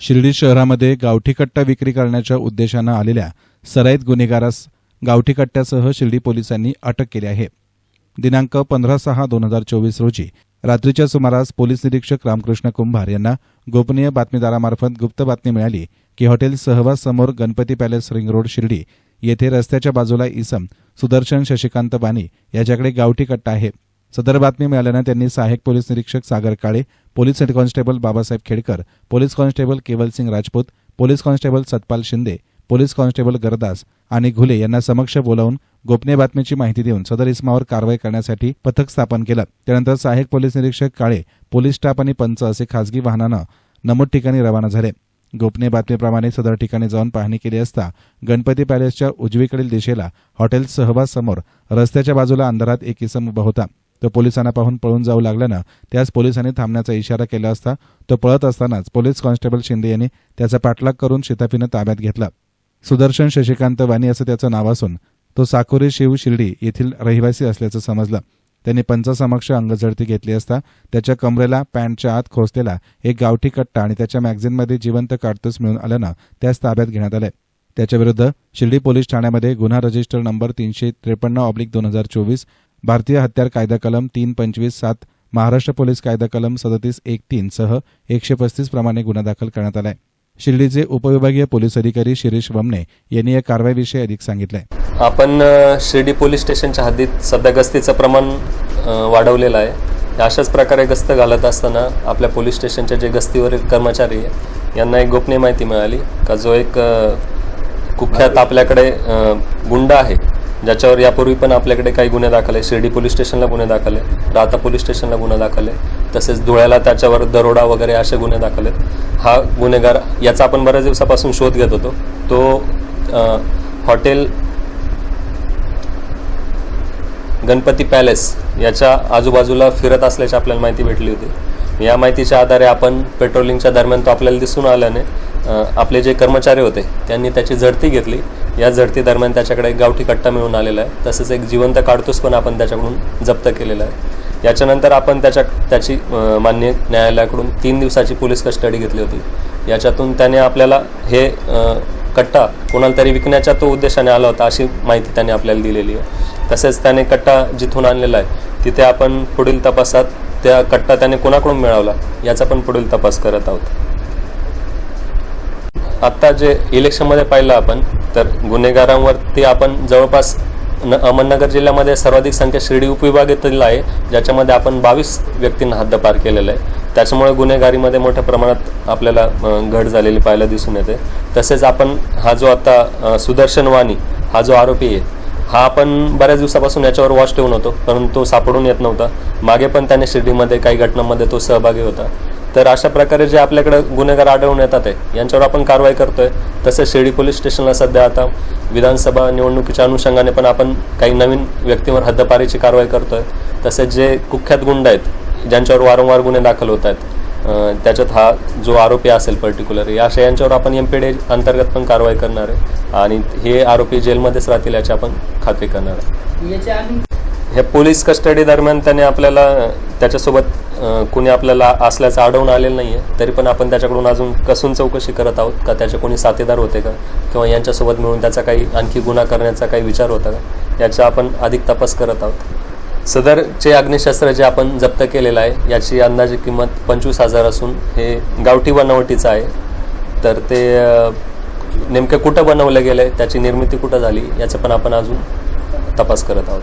शिर्डी शहरामध्ये गावठी कट्टा विक्री करण्याच्या उद्देशानं आलेल्या सराईत गुन्हेगारास गावठी कट्ट्यासह शिर्डी पोलिसांनी अटक केली आहे. दिनांक पंधरा सहा दोन हजार चोवीस रोजी रात्रीच्या सुमारास पोलीस निरीक्षक रामकृष्ण कुंभार यांना गोपनीय बातमीदारामार्फत गुप्त बातमी मिळाली की हॉटेल सहवास समोर Ganpati palace ring road Shirdi येथे रस्त्याच्या बाजूला इसम सुदर्शन शशिकांत बानी याच्याकडे गावठी कट्टा आहे. सदर बातमी मिळाल्यानं त्यांनी सहाय्यक पोलीस निरीक्षक Sagar Kale police head constable Babasaheb Khedkar police constable Kevalsingh Rajput police constable Satpal Shinde police constable Gardas आणि घुले यांना समक्ष बोलावून गोपनीय बातमीची माहिती देऊन सदर इसमावर कारवाई करण्यासाठी पथक स्थापन केलं. त्यानंतर सहाय्यक पोलीस निरीक्षक काळे पोलीस स्टाफ आणि पंच असे खासगी वाहनानं नमूद ठिकाणी रवाना झाले. गोपनीय बातमीप्रमाणे सदर ठिकाणी जाऊन पाहणी केली असता गणपती पॅलेसच्या उजवीकडील दिशेला हॉटेल सहवास समोर रस्त्याच्या बाजूला अंधारात एक इसम उभा होता. तो पोलिसांना पाहून पळून जाऊ लागल्यानं त्यास पोलिसांनी थांबण्याचा इशारा केला असता तो पळत असतानाच पोलीस कॉन्स्टेबल शिंदे यांनी त्याचा पाठलाग करून शिताफीनं ताब्यात घेतला. सुदर्शन शशिकांत वाणी असं त्याचं नाव असून तो साकोरी शिव शिर्डी येथील रहिवासी असल्याचं समजलं. त्यांनी पंचासमक्ष अंगझडती घेतली असता त्याच्या कमरेला पॅन्टच्या आत खोसलेला एक गावठी कट्टा आणि त्याच्या मॅगझिनमध्ये जिवंत काडतूस मिळून आल्यानं त्यास ताब्यात घेण्यात आलंय. त्याच्याविरुद्ध शिर्डी पोलीस ठाण्यामध्ये गुन्हा रजिस्टर नंबर तीनशे त्रेपन्न ऑब्लिक दोन हजार चोवीस भारतीय हत्यार कायदा कलम तीन पंचवीस सात महाराष्ट्र पोलीस कायदा कलम सदतीस एक तीन सह एकशे पस्तीस प्रमाणे गुन्हा दाखल करण्यात आलाय. शिर्डीचे उपविभागीय पोलीस अधिकारी शिरीष वमने यांनी या कारवाईविषयी अधिक सांगितलंय. आपण शिर्डी पोलीस स्टेशनच्या हद्दीत सध्या गस्तीचं प्रमाण वाढवलेलं आहे. अशाच प्रकारे गस्त घालत असताना आपल्या पोलीस स्टेशनच्या जे गस्तीवरील कर्मचारी यांना एक गोपनीय माहिती मिळाली का जो एक कुख्यात आपल्याकडे गुंड आहे ज्याच्यावर यापूर्वी पण आपल्याकडे काही गुन्हे दाखल आहे. शिर्डी पोलीस स्टेशनला गुन्हे दाखल आहे. राहता पोलीस स्टेशनला गुन्हा दाखल आहे. तसेच धुळ्याला त्याच्यावर दरोडा वगैरे असे गुन्हे दाखल आहेत. हा गुन्हेगार याचा आपण बऱ्याच दिवसापासून शोध घेत होतो. तो हॉटेल गणपती पॅलेस याच्या आजूबाजूला फिरत असल्याची आपल्याला माहिती भेटली होती. या माहितीच्या आधारे आपण पेट्रोलिंगच्या दरम्यान तो आपल्याला दिसून आल्याने आपले जे कर्मचारी होते त्यांनी त्याची झडती घेतली. या झडती दरम्यान त्याच्याकडे एक गावठी कट्टा मिळून आलेला आहे. तसेच एक जिवंत काढतूस पण आपण त्याच्याकडून जप्त केलेला आहे. याच्यानंतर आपण त्याच्या त्याची मान्य न्यायालयाकडून तीन दिवसाची पोलीस कस्टडी घेतली होती. याच्यातून त्याने आपल्याला हे कट्टा कोणाला तरी विकण्याच्या तो उद्देशाने आला होता अशी माहिती त्याने आपल्याला दिलेली आहे. तसेच त्याने कट्टा जिथून आणलेला आहे तिथे आपण पुढील तपासात त्या कट्टा त्याने कोणाकडून मिळवला याचा पण पुढील तपास करत आहोत. आत्ता जे इलेक्शनमध्ये पाहिलं आपण तर गुन्हेगारांवरती आपण जवळपास न अहमदनगर जिल्ह्यामध्ये सर्वाधिक संख्या शिर्डी उपविभागातील आहे ज्याच्यामध्ये आपण बावीस व्यक्तींना हद्दपार केलेलं आहे. त्याच्यामुळे गुन्हेगारीमध्ये मोठ्या प्रमाणात आपल्याला घट झालेली पाहायला दिसून येते. तसेच आपण हा जो आता सुदर्शन वाणी हा जो आरोपी आहे हा आपण बऱ्याच दिवसापासून याच्यावर वॉच ठेवून होतो परंतु तो सापडून येत नव्हता. मागे पण त्याने शिर्डीमध्ये काही घटनांमध्ये तो सहभागी होता. तर अशा प्रकारे जे आपल्याकडे गुन्हेगार आढळून येतात आहे यांच्यावर आपण कारवाई करतोय. तसेच शिर्डी पोलीस स्टेशनला सध्या आता विधानसभा निवडणुकीच्या अनुषंगाने पण आपण काही नवीन व्यक्तीवर हद्दपारीची कारवाई करतोय. तसेच जे कुख्यात गुंड आहेत ज्यांच्यावर वारंवार गुन्हे दाखल होत आहेत त्याच्यात हा जो आरोपी असेल पर्टिक्युलर या अशा यांच्यावर आपण एम पी अंतर्गत पण कारवाई करणार आहे. आणि हे आरोपी जेलमध्येच राहतील याची आपण खात्री करणार आहे. हे पोलीस कस्टडी दरम्यान त्याने आपल्याला त्याच्यासोबत कुणी आपल्याला असल्याचं आढळून आलेलं नाही आहे तरी पण आपण त्याच्याकडून अजून कसून चौकशी करत आहोत का? त्याचे कोणी साथीदार होते का? किंवा यांच्यासोबत मिळून त्याचा काही आणखी गुन्हा करण्याचा काही विचार होता का? याचा आपण अधिक तपास करत आहोत. सदरचे अग्निशस्त्र जे आपण जप्त केलेलं आहे याची अंदाजे किंमत पंचवीस हजार असून हे गावठी बनावटीचं आहे. तर ते नेमकं कुठं बनवलं गेलं आहे त्याची निर्मिती कुठं झाली याचं पण आपण अजून तपास करत आहोत.